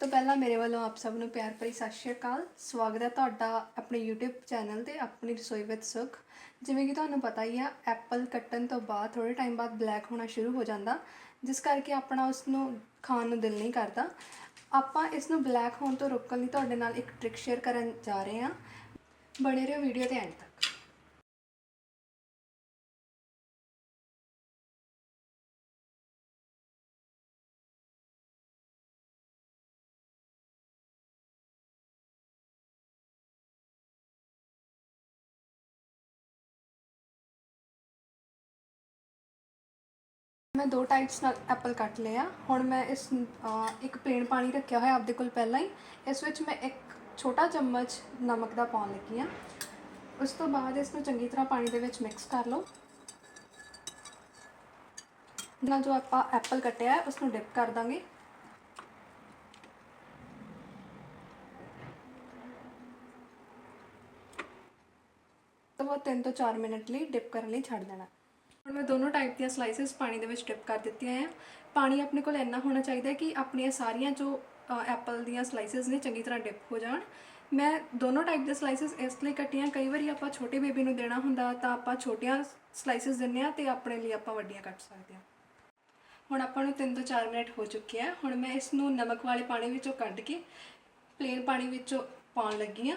ਤੋਂ ਪਹਿਲਾਂ ਮੇਰੇ ਵੱਲੋਂ ਆਪ ਸਭ ਨੂੰ ਪਿਆਰ ਭਰੀ ਸਤਿ ਸ਼੍ਰੀ ਅਕਾਲ। ਸਵਾਗਤ ਹੈ ਤੁਹਾਡਾ ਆਪਣੇ YouTube ਚੈਨਲ ਤੇ ਆਪਣੀ ਰਸੋਈ ਵਿੱਚ ਸੁੱਖ। ਜਿਵੇਂ ਕਿ ਤੁਹਾਨੂੰ ਪਤਾ ਹੀ ਆ ਐਪਲ ਕੱਟਣ ਤੋਂ ਬਾਅਦ ਥੋੜੇ ਟਾਈਮ ਬਾਅਦ ਬਲੈਕ ਹੋਣਾ ਸ਼ੁਰੂ ਹੋ ਜਾਂਦਾ, ਜਿਸ ਕਰਕੇ ਆਪਣਾ ਉਸ ਨੂੰ ਖਾਣ ਨੂੰ ਦਿਲ ਨਹੀਂ ਕਰਦਾ। ਆਪਾਂ ਇਸ ਨੂੰ ਬਲੈਕ ਹੋਣ ਤੋਂ ਰੋਕਣ ਲਈ ਤੁਹਾਡੇ ਨਾਲ ਇੱਕ ਟ੍ਰਿਕ ਸ਼ੇਅਰ ਕਰਨ ਜਾ ਰਹੇ ਹਾਂ। ਬਣੇ ਰਹੋ ਵੀਡੀਓ ਦੇ ਐਂਡ ਤੱਕ। ਮੈਂ ਦੋ ਟਾਈਪਸ ਨਾਲ ਐਪਲ ਕੱਟ ਲਏ ਆ। ਹੁਣ ਮੈਂ ਇਸ ਇੱਕ ਪਲੇਨ ਪਾਣੀ ਰੱਖਿਆ ਹੋਇਆ ਆਪਦੇ ਕੋਲ ਪਹਿਲਾਂ ਹੀ। ਇਸ ਵਿੱਚ ਮੈਂ ਇੱਕ ਛੋਟਾ ਚਮਚ ਨਮਕ ਦਾ ਪਾਉਣ ਲੱਗੀ ਹਾਂ ਉਸ ਤੋਂ ਬਾਅਦ ਇਸ ਨੂੰ ਚੰਗੀ ਤਰ੍ਹਾਂ ਪਾਣੀ ਦੇ ਵਿੱਚ ਮਿਕਸ ਕਰ ਲਓ। ਨਾਲ ਜੋ ਆਪਾਂ ਐਪਲ ਕੱਟਿਆ ਹੈ ਉਸ ਨੂੰ ਡਿਪ ਕਰ ਦਾਂਗੇ। ਤਾਂ ਉਹ 3 ਤੋਂ 4 ਮਿੰਟ ਲਈ ਡਿਪ ਕਰਨ ਲਈ ਛੱਡ ਦੇਣਾ। ਹੁਣ ਮੈਂ ਦੋਨੋਂ ਟਾਈਪ ਦੀਆਂ ਸਲਾਈਸਿਸ ਪਾਣੀ ਦੇ ਵਿੱਚ ਡਿਪ ਕਰ ਦਿੱਤੀਆਂ ਆ। ਪਾਣੀ ਆਪਣੇ ਕੋਲ ਇੰਨਾ ਹੋਣਾ ਚਾਹੀਦਾ ਕਿ ਆਪਣੀਆਂ ਸਾਰੀਆਂ ਜੋ ਐਪਲ ਦੀਆਂ ਸਲਾਈਸਿਸ ਨੇ ਚੰਗੀ ਤਰ੍ਹਾਂ ਡਿਪ ਹੋ ਜਾਣ। ਮੈਂ ਦੋਨੋਂ ਟਾਈਪ ਦੇ ਸਲਾਈਸਿਸ ਇਸ ਲਈ ਕੱਟੀਆਂ। ਕਈ ਵਾਰੀ ਆਪਾਂ ਛੋਟੇ ਬੇਬੀ ਨੂੰ ਦੇਣਾ ਹੁੰਦਾ ਤਾਂ ਆਪਾਂ ਛੋਟੀਆਂ ਸਲਾਈਸਿਸ ਦਿੰਨੇ ਆ ਤੇ ਆਪਣੇ ਲਈ ਆਪਾਂ ਵੱਡੀਆਂ ਕੱਟ ਸਕਦੇ ਹਾਂ ਹੁਣ ਆਪਾਂ ਨੂੰ 3 ਤੋਂ 4 ਮਿੰਟ ਹੋ ਚੁੱਕੇ ਆ। ਹੁਣ ਮੈਂ ਇਸ ਨੂੰ ਨਮਕ ਵਾਲੇ ਪਾਣੀ ਵਿੱਚੋਂ ਕੱਢ ਕੇ ਪਲੇਨ ਪਾਣੀ ਵਿੱਚੋਂ ਪਾਉਣ ਲੱਗੀ ਆ।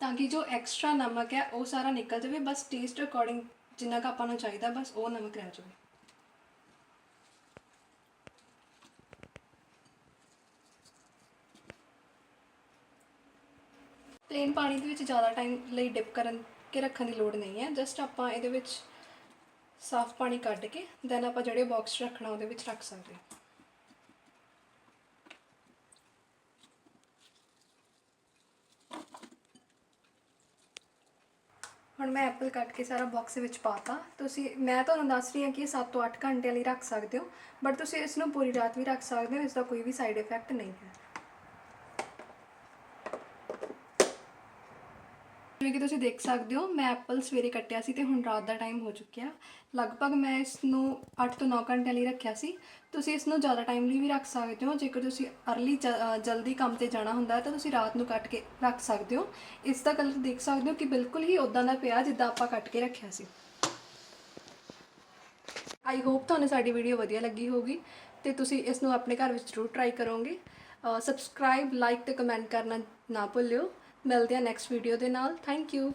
ਤਾਂ ਕਿ ਜੋ ਐਕਸਟਰਾ ਨਮਕ ਹੈ ਉਹ ਸਾਰਾ ਨਿਕਲ ਜਾਵੇ। ਬਸ ਟੇਸਟ ਅਕੋਰਡਿੰਗ ਜਿੰਨਾ ਕੁ ਆਪਾਂ ਨੂੰ ਚਾਹੀਦਾ, ਬਸ ਉਹ ਨਮਕ ਰਹਿ ਜਾਵੇ। ਪਲੇਨ ਪਾਣੀ ਦੇ ਵਿੱਚ ਜ਼ਿਆਦਾ ਟਾਈਮ ਲਈ ਡਿਪ ਕਰਨ ਕੇ ਰੱਖਣ ਦੀ ਲੋੜ ਨਹੀਂ ਹੈ। ਜਸਟ ਆਪਾਂ ਇਹਦੇ ਵਿੱਚ ਸਾਫ਼ ਪਾਣੀ ਕੱਢ ਕੇ ਦੈਨ ਆਪਾਂ ਜਿਹੜੇ ਬਾਕਸ ਰੱਖਣਾ, ਉਹਦੇ ਵਿੱਚ ਰੱਖ ਸਕਦੇ ਹਾਂ। ਹੁਣ ਮੈਂ ਐਪਲ ਕੱਟ ਕੇ ਸਾਰਾ ਬਾਕਸ ਵਿੱਚ ਪਾਤਾ। ਤੁਸੀਂ, ਮੈਂ ਤੁਹਾਨੂੰ ਦੱਸ ਰਹੀ ਹਾਂ ਕਿ ਇਹ 7 ਤੋਂ 8 ਘੰਟੇ ਲਈ ਰੱਖ ਸਕਦੇ ਹੋ ਬਟ ਤੁਸੀਂ ਇਸ ਨੂੰ ਪੂਰੀ ਰਾਤ ਵੀ ਰੱਖ ਸਕਦੇ ਹੋ ਇਸ ਦਾ ਕੋਈ ਵੀ ਸਾਈਡ ਇਫੈਕਟ ਨਹੀਂ ਹੈ। ਜਿਵੇਂ ਕਿ ਤੁਸੀਂ ਦੇਖ ਸਕਦੇ ਹੋ, ਮੈਂ ਐਪਲ ਸਵੇਰੇ ਕੱਟਿਆ ਸੀ ਤੇ ਹੁਣ ਰਾਤ ਦਾ ਟਾਈਮ ਹੋ ਚੁੱਕਿਆ। ਲਗਭਗ ਮੈਂ ਇਸ ਨੂੰ 8 ਤੋਂ 9 ਘੰਟਿਆਂ ਲਈ ਰੱਖਿਆ ਸੀ। ਤੁਸੀਂ ਇਸ ਨੂੰ ਜ਼ਿਆਦਾ ਟਾਈਮ ਲਈ ਵੀ ਰੱਖ ਸਕਦੇ ਹੋ। ਜੇਕਰ ਤੁਸੀਂ ਅਰਲੀ ਜਲਦੀ ਕੰਮ ਤੇ ਜਾਣਾ ਹੁੰਦਾ ਹੈ ਤਾਂ ਤੁਸੀਂ ਰਾਤ ਨੂੰ ਕੱਟ ਕੇ ਰੱਖ ਸਕਦੇ ਹੋ। ਇਸ ਦਾ ਕਲਰ ਦੇਖ ਸਕਦੇ ਹੋ ਕਿ ਬਿਲਕੁਲ ਹੀ ਉਦਾਂ ਦਾ ਪਿਆ ਜਿੱਦਾਂ ਆਪਾਂ ਕੱਟ ਕੇ ਰੱਖਿਆ ਸੀ। ਆਈ ਹੋਪ ਤੁਹਾਨੂੰ ਸਾਡੀ ਵੀਡੀਓ ਵਧੀਆ ਲੱਗੀ ਹੋਊਗੀ ਤੇ ਤੁਸੀਂ ਇਸ ਨੂੰ ਆਪਣੇ ਘਰ ਵਿੱਚ ਜ਼ਰੂਰ ਟਰਾਈ ਕਰੋਗੇ। ਸਬਸਕ੍ਰਾਈਬ ਲਾਈਕ ਤੇ ਕਮੈਂਟ ਕਰਨਾ ਨਾ ਭੁੱਲਿਓ। ਮਿਲਦੇ ਹਾਂ ਨੈਕਸਟ ਵੀਡੀਓ ਦੇ ਨਾਲ। Thank you